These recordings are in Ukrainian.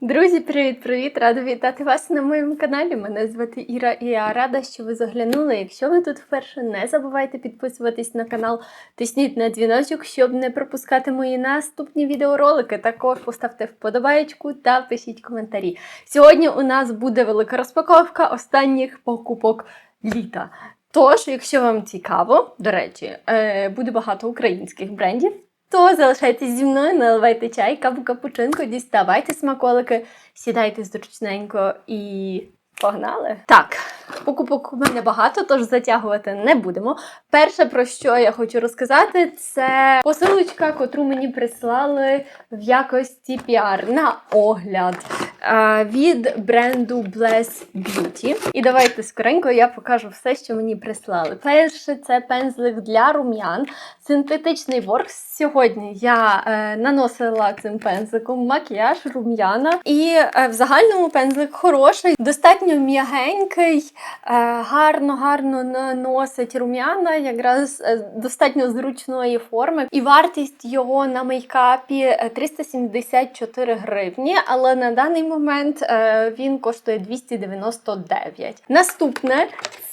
Друзі, привіт-привіт! Рада вітати вас на моєму каналі. Мене звати Іра і я рада, що ви заглянули. Якщо ви тут вперше, не забувайте підписуватись на канал, тисніть на дзвіночок, щоб не пропускати мої наступні відеоролики. Також поставте вподобаєчку та пишіть коментарі. Сьогодні у нас буде велика розпаковка останніх покупок літа. Тож, якщо вам цікаво, до речі, е, буде багато українських брендів. То залишайтесь зі мною, наливайте чай, каву капучинку, діставайте смаколики, сідайте зручненько і погнали. Так, покупок у мене багато, тож затягувати не будемо. Перше, про що я хочу розказати, це посилочка, котру мені прислали в якості піар на огляд від бренду Bless Beauty. І давайте скоренько я покажу все, що мені прислали. Перше, це пензлик для рум'ян, синтетичний ворк. Сьогодні я е, наносила цим пензликом макіяж рум'яна. І е, в загальному пензлик хороший, достатньо м'ягенький, е, гарно-гарно наносить рум'яна, якраз е, достатньо зручної форми. І вартість його на мейкапі е, 374 гривні, але на даний момент е, він коштує 299. Наступне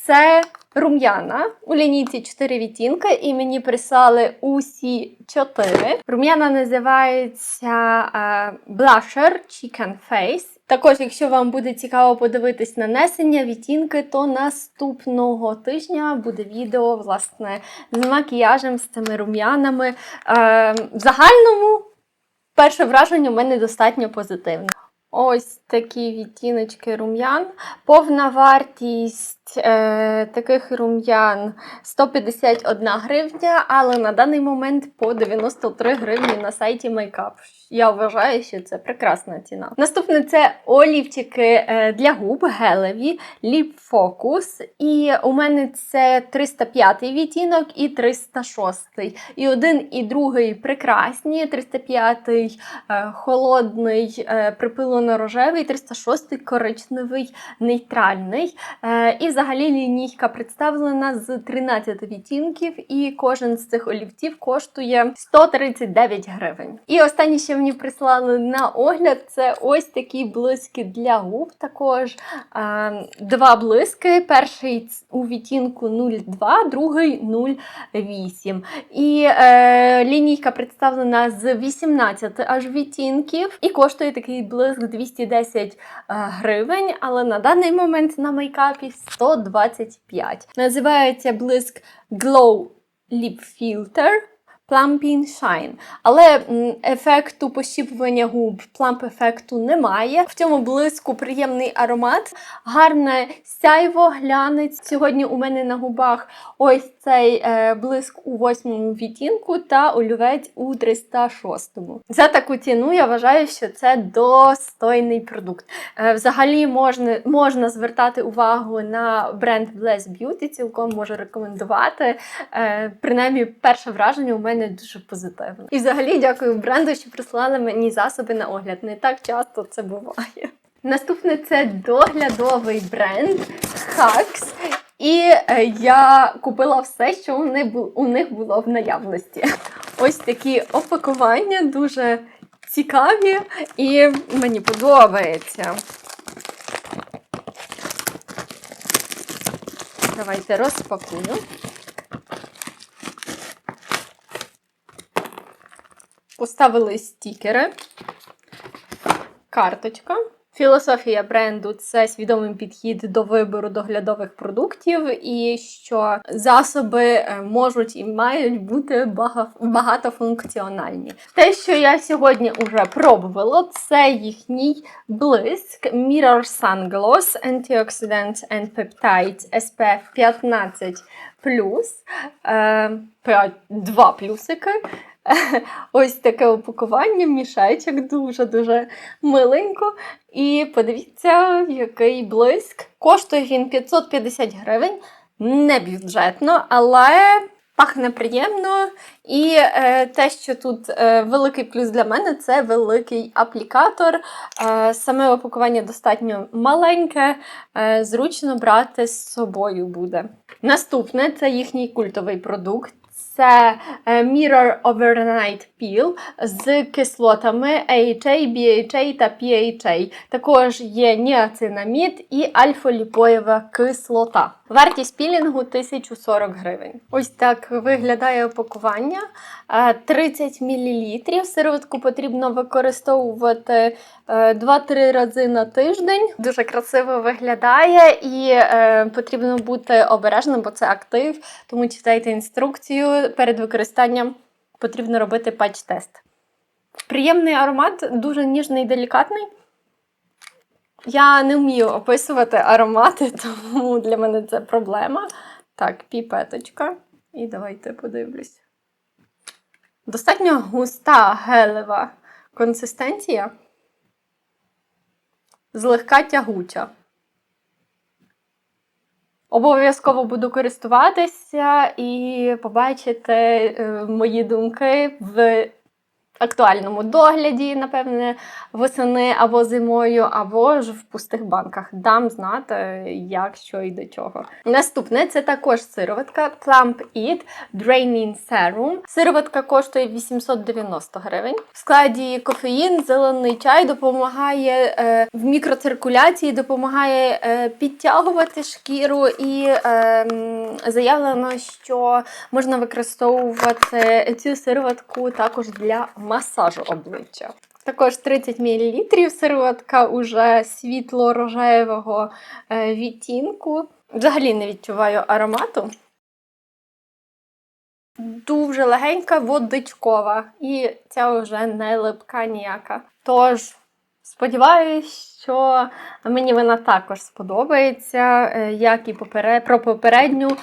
це рум'яна у лінійці 4 відтінки, і мені прислали усі 4. Рум'яна називається е, Blusher Chicken Face. Також, якщо вам буде цікаво подивитись нанесення, відтінки, то наступного тижня буде відео власне з макіяжем, з цими рум'янами. Е, в загальному перше враження у мене достатньо позитивне. Ось такі відтіночки рум'ян. Повна вартість таких рум'ян 151 гривня, але на даний момент по 93 гривні на сайті Makeup. Я вважаю, що це прекрасна ціна. Наступне це олівчики е, для губ гелеві Lip Focus. І у мене це 305 відтінок і 306. І один, і другий прекрасні. 305 е, холодний, е, припилено-рожевий, 306 коричневий, нейтральний. Е, і взагалі лінійка представлена з 13 відтінків, і кожен з цих олівців коштує 139 гривень. І останнє, що мені прислали на огляд, це ось такі блиски для губ. Також е, два блиски. Перший у відтінку 02, другий 08. І е, лінійка представлена з 18 аж відтінків, і коштує такий блиск 210 е, гривень, але на даний момент на мейкапі 125. Називається блиск Glow Lip Filter. Plumping Shine. Але ефекту пощіпування губ, пламп ефекту немає. В цьому блиску приємний аромат, гарне сяйво, глянець. Сьогодні у мене на губах ось цей е, блиск у восьмому відтінку та олівець у 306-му. За таку ціну я вважаю, що це достойний продукт. Е, взагалі можна, можна звертати увагу на бренд Bless Beauty, цілком можу рекомендувати. Е, принаймні, перше враження у мене дуже позитивне. І взагалі дякую бренду, що прислали мені засоби на огляд. Не так часто це буває. Наступне це доглядовий бренд Hacks. І е, я купила все, що у них було в наявності. Ось такі опакування дуже цікаві і мені подобається. Давайте розпакую. Поставили стікери, карточка. Філософія бренду це свідомий підхід до вибору доглядових продуктів, і що засоби е, можуть і мають бути бага- багатофункціональні. Те, що я сьогодні вже пробувала, це їхній блиск Mirror Sun Gloss Antioxidant and Peptides SPF 15 е, п'ять- два плюсики. Ось таке упакування, мішечок, дуже-дуже миленько. І подивіться, який блиск. Коштує він 550 гривень, не бюджетно, але пахне приємно. І е, те, що тут е, великий плюс для мене, це великий аплікатор. Е, саме опакування достатньо маленьке, е, зручно брати з собою буде. Наступне це їхній культовий продукт. Це е, Mirror Overnight Peel з кислотами AHA, BHA та PHA. Також є ніацинамід і альфа-ліпоєва кислота. Вартість пілінгу 1040 гривень. Ось так виглядає опакування. Е, 30 мл. Сироватку потрібно використовувати 2-3 рази на тиждень. Дуже красиво виглядає і е, потрібно бути обережним, бо це актив. Тому читайте інструкцію. Перед використанням потрібно робити патч-тест. Приємний аромат, дуже ніжний і делікатний. Я не вмію описувати аромати, тому для мене це проблема. Так, піпеточка. І давайте подивлюсь. Достатньо густа гелева консистенція. Злегка тягуча. Обов'язково буду користуватися і побачити е, мої думки в актуальному догляді, напевне, восени або зимою, або ж в пустих банках. Дам знати, як, що і до чого. Наступне це також сироватка Plump It Draining Serum. Сироватка коштує 890 гривень. В складі кофеїн, зелений чай допомагає е, в мікроциркуляції, допомагає е, підтягувати шкіру і е, заявлено, що можна використовувати цю сироватку також для масажу обличчя. Також 30 мл сироватка уже світло-рожевого е, відтінку. Взагалі не відчуваю аромату. Дуже легенька, водичкова. І ця вже не липка ніяка. Тож, сподіваюсь, що мені вона також сподобається, е, як і про попередню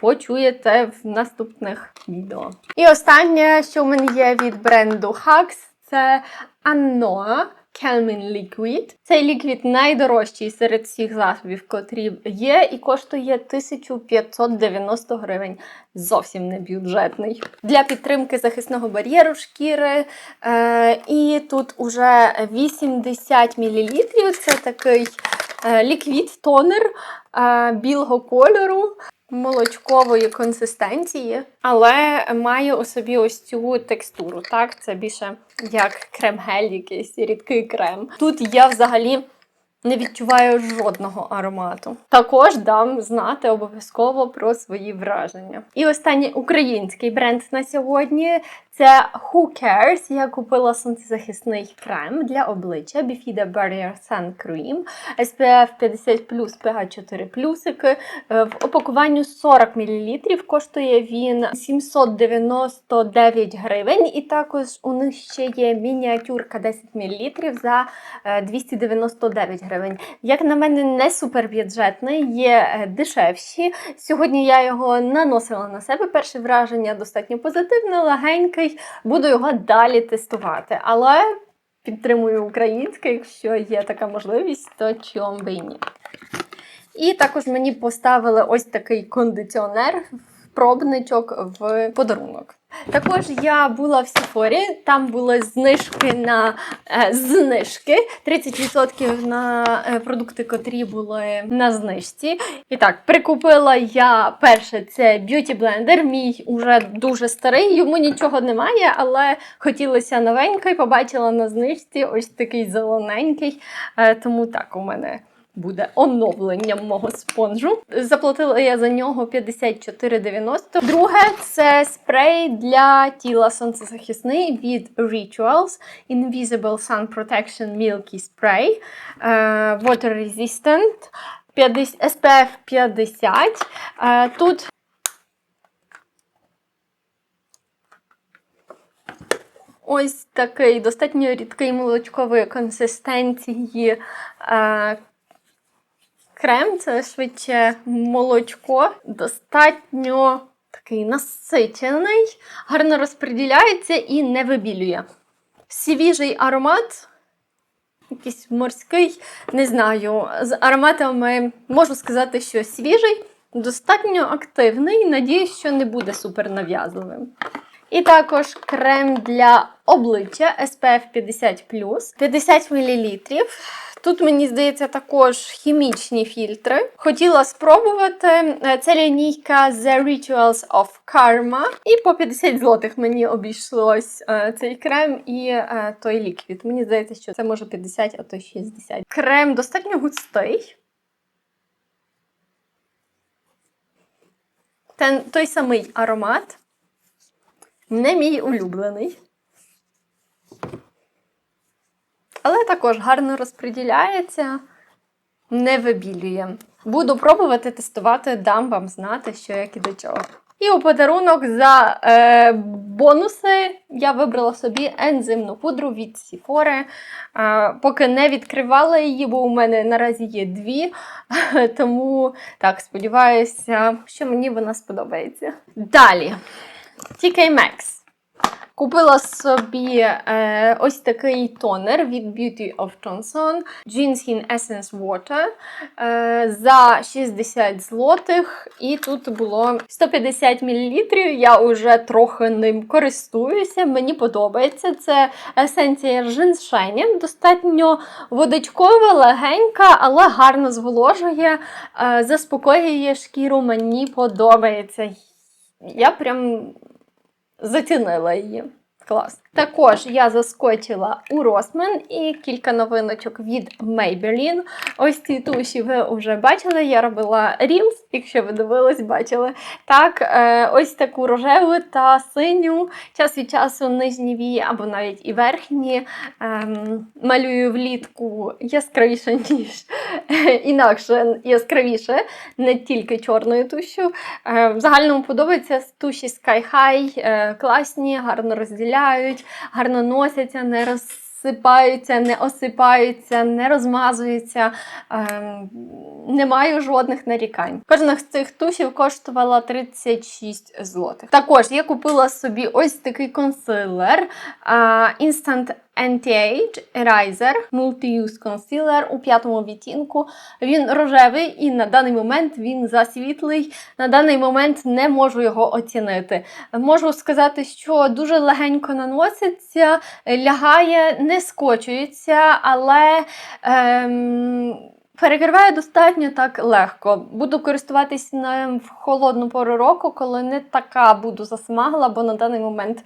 почуєте в наступних відео. І останнє, що в мене є від бренду Hux, це Annoa Calming Liquid. Цей ліквід найдорожчий серед всіх засобів, котрі є, і коштує 1590 гривень. Зовсім не бюджетний. Для підтримки захисного бар'єру шкіри. Е, і тут уже 80 мл. Це такий е, ліквід-тонер е, білого кольору молочкової консистенції, але має у собі ось цю текстуру. Так, це більше як крем-гель, якийсь рідкий крем. Тут я взагалі не відчуваю жодного аромату. Також дам знати обов'язково про свої враження. І останній український бренд на сьогодні це Who Cares. Я купила сонцезахисний крем для обличчя Bifida Barrier Sun Cream SPF 50 PH 4 плюсики. Е, В опакуванні 40 мл. Коштує він 799 гривень. І також у них ще є мініатюрка 10 мл за е, 299 гривень. Як на мене, не супербюджетний, є е, дешевші. Сьогодні я його наносила на себе. Перше враження достатньо позитивне, легенький. Буду його далі тестувати. Але підтримую українське, якщо є така можливість, то чом би і ні. І також мені поставили ось такий кондиціонер, пробничок в подарунок. Також я була в Сіфорі, там були знижки на е, знижки, 30% на е, продукти, котрі були на знижці. І так, прикупила я перше це б'юті блендер. Мій уже дуже старий, йому нічого немає, але хотілося новенький, побачила на знижці ось такий зелененький. Е, тому так у мене буде оновленням мого спонжу. Заплатила я за нього 54,90. Друге це спрей для тіла сонцезахисний від Rituals Invisible Sun Protection Milky Spray е, Water Resistant 50, SPF 50. Е, Тут ось такий достатньо рідкий молочкової консистенції е, крем, це швидше молочко, достатньо такий насичений, гарно розподіляється і не вибілює. Свіжий аромат, якийсь морський, не знаю. З ароматами можу сказати, що свіжий, достатньо активний. Надіюсь, що не буде супер нав'язливим. І також крем для обличчя SPF 50 50 мл. тут мені здається також хімічні фільтри. Хотіла спробувати. Е, Це лінійка The Rituals of Karma. І по 50 злотих мені обійшлось е, цей крем і е, той ліквід. Мені здається, що це може 50, а то 60. Крем достатньо густий. Той самий аромат. Не мій улюблений. Але також гарно розподіляється, не вибілює. Буду пробувати тестувати, дам вам знати, що як і до чого. І у подарунок за е, бонуси я вибрала собі ензимну пудру від Sephora. Е, поки не відкривала її, бо у мене наразі є дві. Тому так, сподіваюся, що мені вона сподобається. Далі. TK Maxx. Купила собі е, ось такий тонер від Beauty of Johnson Gin Skin Essence Water е, за 60 злотих. І тут було 150 мл. Я вже трохи ним користуюся. Мені подобається. Це есенція женшенів. Достатньо водичкова, легенька, але гарно зволожує, е, заспокоює шкіру. Мені подобається. Я прям зацінила її. Клас. Також я заскочила у Росмен і кілька новиночок від Maybelline. Ось ці туші ви вже бачили. Я робила Reels, якщо ви дивились, бачили. Так, е, ось таку рожеву та синю. Час від часу нижні вії або навіть і верхні. Ем, малюю влітку яскравіше, ніж інакше яскравіше, не тільки чорною тушю. Е, в загальному подобається туші Sky High, е, класні, гарно розділяють, гарно носяться, не розсипаються, не осипаються, не розмазуються. Ем, не маю жодних нарікань. Кожна з цих тушів коштувала 36 злотих. Також я купила собі ось такий консилер а, Instant Anti-Age Eraser Multi-Use Concealer у п'ятому відтінку. Він рожевий і на даний момент він засвітлий. На даний момент не можу його оцінити. Можу сказати, що дуже легенько наноситься, лягає, не скочується, але. Ем... Перекриває достатньо так легко. Буду користуватись ним в холодну пору року, коли не така буду засмагла, бо на даний момент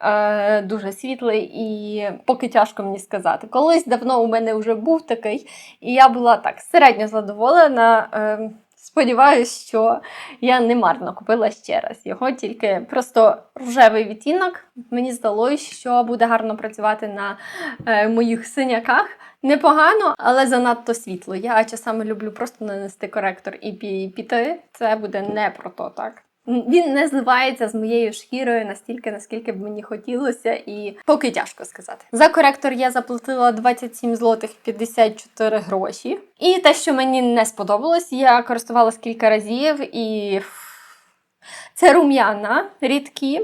е, дуже світлий і поки тяжко мені сказати. Колись давно у мене вже був такий, і я була так середньо задоволена. Е, Сподіваюсь, що я не марно купила ще раз його, тільки просто рожевий відтінок. Мені здалося, що буде гарно працювати на е, моїх синяках. Непогано, але занадто світло. Я часами люблю просто нанести коректор і піти. Це буде не про то, так. Він не зливається з моєю шкірою настільки, наскільки б мені хотілося, і поки тяжко сказати. За коректор я заплатила 27 злотих 54 гроші. І те, що мені не сподобалось, я користувалась кілька разів і. Це рум'яна рідкі.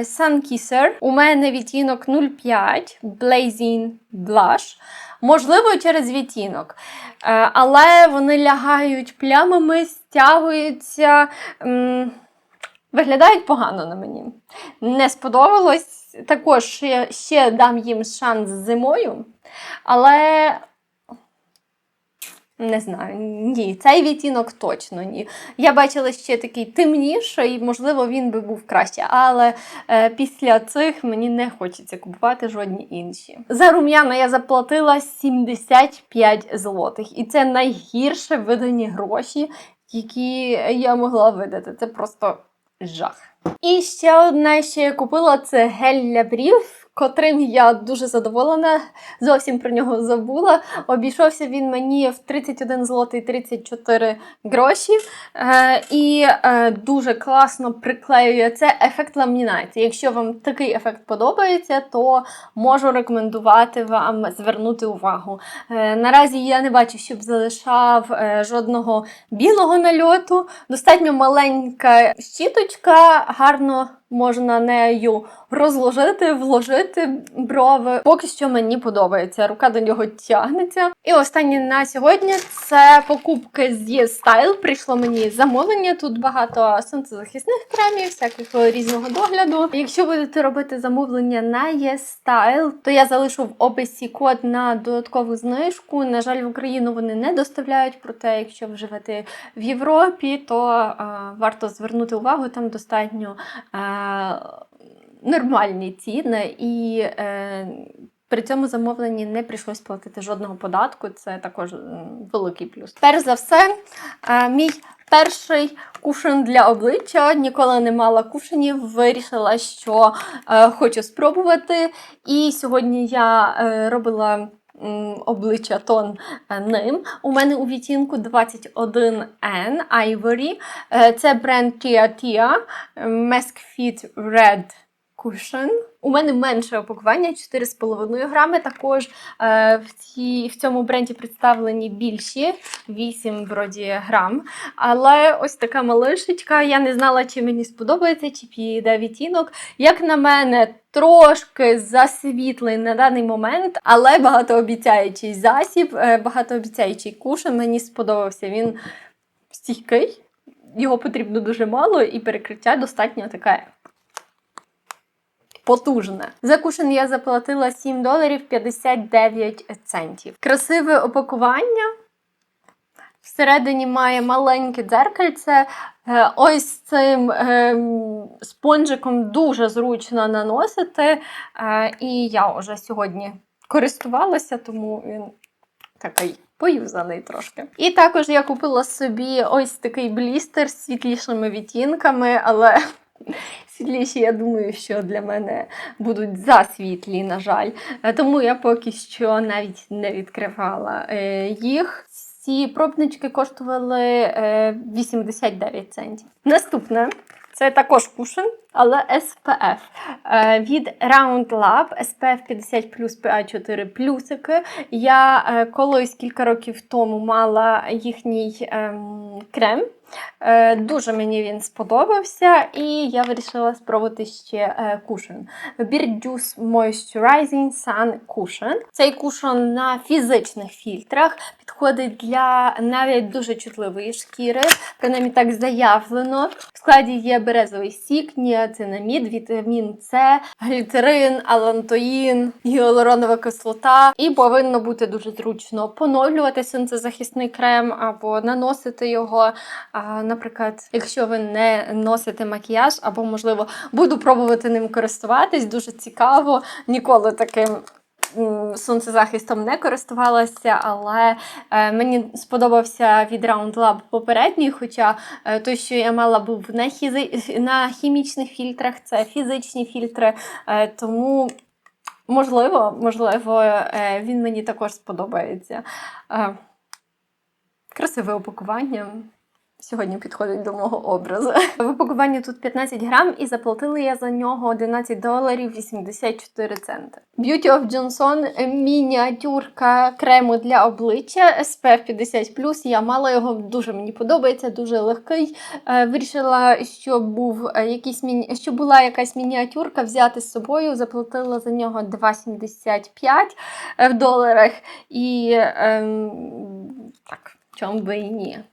Sunkisser. У мене відтінок 05 Blazing Blush. Можливо, через відтінок. Е, але вони лягають плямами, стягуються. Виглядають погано на мені. Не сподобалось. Також ще дам їм шанс зимою. Але не знаю, ні, цей відтінок точно ні. Я бачила ще такий темніший, можливо, він би був краще, але е, після цих мені не хочеться купувати жодні інші. За рум'яна я заплатила 75 злотих, і це найгірше видані гроші, які я могла видати. Це просто жах. І ще одне, що я купила, це гель для брів. Котрим я дуже задоволена, зовсім про нього забула. Обійшовся він мені в 31 злотий 34 гроші. Е, і е, дуже класно приклеює це ефект ламінації. Якщо вам такий ефект подобається, то можу рекомендувати вам звернути увагу. Е, наразі я не бачу, щоб залишав е, жодного білого нальоту. Достатньо маленька щіточка, гарно можна нею розложити, вложити брови. Поки що мені подобається. Рука до нього тягнеться. І останнє на сьогодні це покупки з Є-Style. Прийшло мені замовлення. Тут багато сонцезахисних кремів, всякого різного догляду. Якщо будете робити замовлення на Є-Style, то я залишу в описі код на додаткову знижку. На жаль, в Україну вони не доставляють. Проте, якщо ви живете в Європі, то е, варто звернути увагу, там достатньо е, нормальні ціни і. Е, при цьому замовленні не прийшлось платити жодного податку. Це також великий плюс. Перш за все, е, мій перший кушин для обличчя. Ніколи не мала кушенів. Вирішила, що е, хочу спробувати. І сьогодні я е, робила. Обличчя тон е, ним. У мене у відтінку 21N Ivory. Е, Це бренд Tia Tia Mask Fit Red Cushion. У мене менше опакування 4,5 грами. Також е, в, цій, в цьому бренді представлені більші 8 вроді грам. Але ось така малишечка. Я не знала, чи мені сподобається, чи піде відтінок. Як на мене, трошки засвітлий на даний момент, але багатообіцяючий засіб, е, багатообіцяючий кушин. Мені сподобався. Він стійкий, його потрібно дуже мало, і перекриття достатньо таке потужне. За кушин я заплатила 7 доларів 59 центів. Красиве опакування. Всередині має маленьке дзеркальце. Е, Ось цим ем, спонжиком дуже зручно наносити. Е, І я вже сьогодні користувалася, тому він такий поюзаний трошки. І також я купила собі ось такий блістер з світлішими відтінками, але світліші, я думаю, що для мене будуть засвітлі, на жаль. Е, Тому я поки що навіть не відкривала е, їх. Ці пробнички коштували е, 89 центів. Наступне це також кушин, але SPF. Е, від Round Lab SPF 50 плюс PA4 плюсики. Я е, колись кілька років тому мала їхній ем, крем. Е, Дуже мені він сподобався, і я вирішила спробувати ще е, кушин. Moisturizing Sun Cushion. Цей кушон на фізичних фільтрах підходить для навіть дуже чутливої шкіри, принаймні так заявлено. В складі є березовий сік, ніацинамід, вітамін С, гліцерин, алантоїн, гіалуронова кислота. І повинно бути дуже зручно поновлювати сонцезахисний крем або наносити його. Наприклад, якщо ви не носите макіяж, або, можливо, буду пробувати ним користуватись, дуже цікаво. Ніколи таким сонцезахистом не користувалася, але е, мені сподобався від Round Lab попередній, хоча е, той, що я мала, був на, хізи... на хімічних фільтрах, це фізичні фільтри, е, тому. Можливо, можливо, він мені також сподобається. Красиве опакування. Сьогодні підходить до мого образу. В упакуванні тут 15 грам, і заплатила я за нього 11 доларів 84 центи. Beauty of Johnson мініатюрка крему для обличчя SPF 50 Я мала його дуже мені подобається, дуже легкий. Е, Вирішила, що був е, якийсь міні... що була якась мініатюрка взяти з собою. Заплатила за нього 2,75 в доларах. І ем, так, чому би і ні.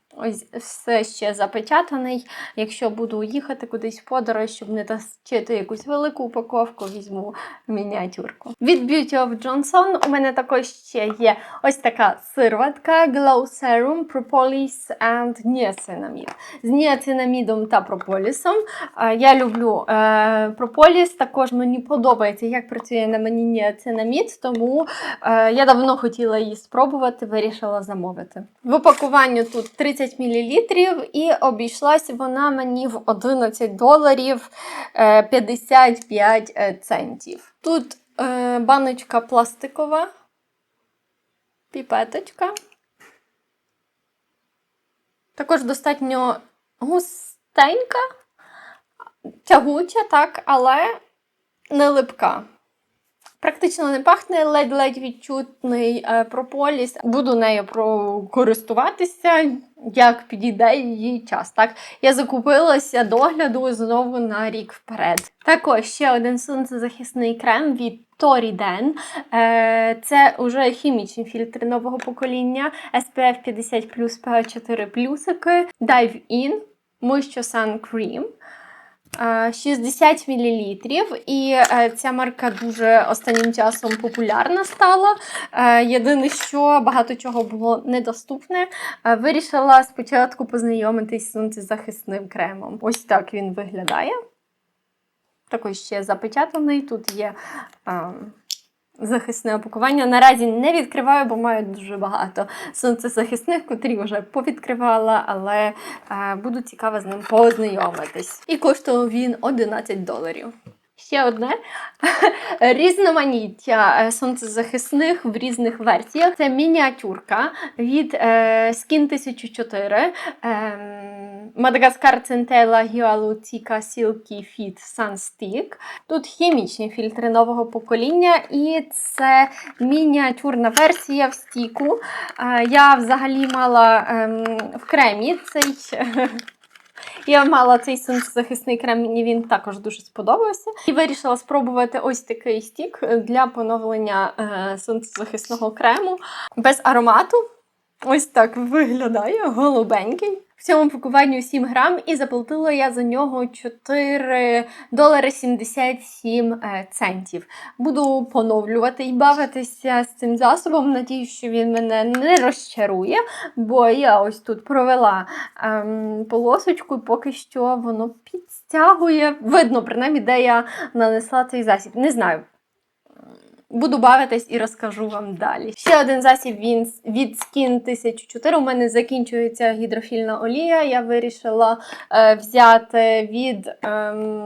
Все ще запечатаний. Якщо буду їхати кудись в подорож, щоб не тащити якусь велику упаковку, візьму мініатюрку. Від Beauty of Johnson у мене також ще є ось така сироватка Glow Serum Propolis and Niacinamide. З ніацинамідом та прополісом. Е, Я люблю е, прополіс, також мені подобається, як працює на мені ніацинамід, тому е, я давно хотіла її спробувати, вирішила замовити. В упакуванні тут 30 мл і обійшлась вона мені в 11 доларів е, 55 е, центів. Тут е, баночка пластикова, піпеточка. Також достатньо густенька, тягуча, так, але не липка. Практично не пахне ледь-ледь відчутний е, прополіс. Буду нею користуватися, як підійде її час. Так, я закупилася догляду знову на рік вперед. Також ще один сонцезахисний крем від Toriden. Е, Це вже хімічні фільтри нового покоління SPF 50 PA4 плюсики. Dive In Moisture Sun Cream. Е, 60 мл. І е, ця марка дуже останнім часом популярна стала. Е, Єдине, що багато чого було недоступне. Е, Вирішила спочатку познайомитись з сонцезахисним кремом. Ось так він виглядає. Також ще запечатаний. Тут є е, захисне опакування. Наразі не відкриваю, бо маю дуже багато сонцезахисних, котрі вже повідкривала, але е, буду цікава з ним познайомитись. І коштував він 11 доларів. Ще одне різноманіття е, сонцезахисних в різних версіях. Це мініатюрка від е, Skin 1004, е, Мадагаскар Центела Гіалутіка Silky Fit Sun Stick. Тут хімічні фільтри нового покоління, і це мініатюрна версія в стіку. Е, я взагалі мала ем, в кремі цей. Я мала цей сонцезахисний крем, мені він також дуже сподобався. І вирішила спробувати ось такий стік для поновлення е, сонцезахисного крему без аромату. Ось так виглядає голубенький. Цьому пакуванні 7 грам, і заплатила я за нього 4 долари 77 е, центів. Буду поновлювати і бавитися з цим засобом. Надіюсь, що він мене не розчарує, бо я ось тут провела ем, полосочку, і поки що воно підстягує. Видно, принаймні, де я нанесла цей засіб. Не знаю. Буду бавитись і розкажу вам далі. Ще один засіб він від Skin 1004. У мене закінчується гідрофільна олія. Я вирішила е, взяти від ем,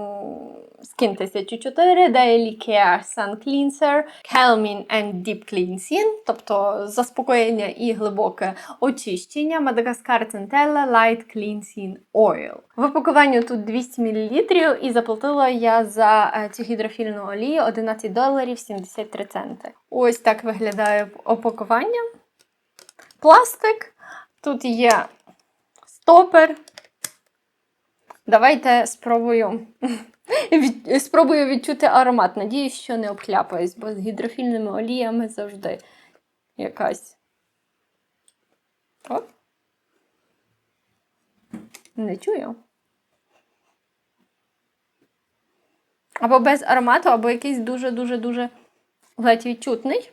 Skin 1004 Daily Care Sun Cleanser, Calming and Deep Cleansing, тобто заспокоєння і глибоке очищення. Madagascar Centella Light Cleansing Oil. В опакуванні тут 200 мл і заплатила я за е, цю гідрофільну олію 11 доларів 73 центи. Ось так виглядає опакування. Пластик. Тут є стопер. Давайте спробую. Від, спробую відчути аромат. Надіюсь, що не обхляпаюсь, бо з гідрофільними оліями завжди якась. О. Не чую. Або без аромату, або якийсь дуже-дуже-дуже ледь відчутний.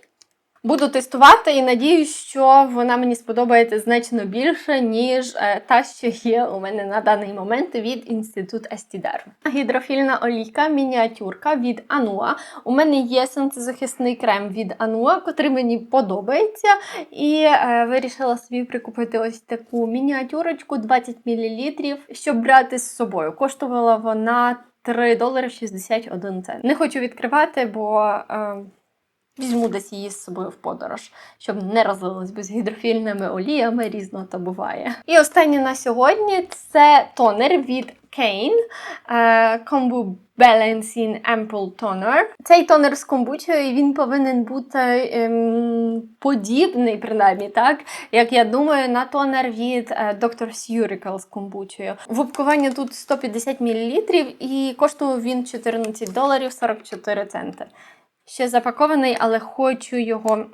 Буду тестувати і надіюсь, що вона мені сподобається значно більше, ніж е, та, що є у мене на даний момент від Інститут Естідер. Гідрофільна олійка, мініатюрка від Anua. У мене є сонцезахисний крем від Anua, котрий мені подобається. І е, вирішила собі прикупити ось таку мініатюрочку 20 мл, щоб брати з собою. Коштувала вона 3 долари 61 цент. Не хочу відкривати, бо. Е, Візьму десь її з собою в подорож, щоб не розлилось без гідрофільними оліями, різно то буває. І останнє на сьогодні це тонер від Kane е, Kombu Balancing Ample Toner. Цей тонер з комбучою, він повинен бути ем, подібний, принаймні, так, як я думаю, на тонер від е, Dr. Surical з комбучою. В упакуванні тут 150 мл і коштував він 14 доларів 44 центи. Ще запакований, але хочу його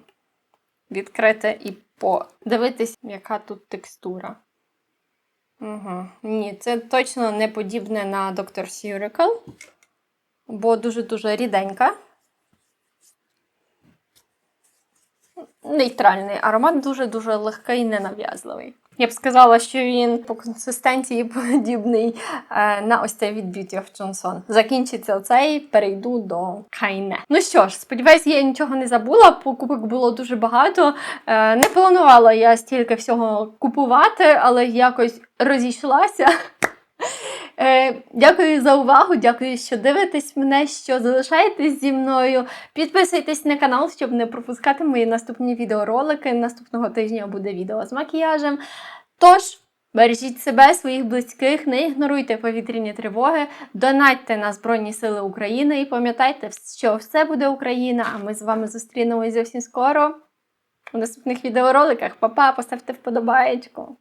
відкрити і подивитись, яка тут текстура. Угу. Ні, це точно не подібне на Dr. Surical, бо дуже-дуже ріденька. Нейтральний аромат, дуже-дуже легкий і ненав'язливий. Я б сказала, що він по консистенції подібний е, на ось цей від Beauty of Johnson. Закінчиться оцей, перейду до Кайне. Ну що ж, сподіваюсь, я нічого не забула. Покупок було дуже багато. Е, не планувала я стільки всього купувати, але якось розійшлася. Е, Дякую за увагу, дякую, що дивитесь мене, що залишаєтесь зі мною. Підписуйтесь на канал, щоб не пропускати мої наступні відеоролики. Наступного тижня буде відео з макіяжем. Тож, Бережіть себе, своїх близьких, не ігноруйте повітряні тривоги, донатьте на Збройні Сили України і пам'ятайте, що все буде Україна. А ми з вами зустрінемось зовсім скоро у наступних відеороликах. Па-па, поставте вподобаєчку.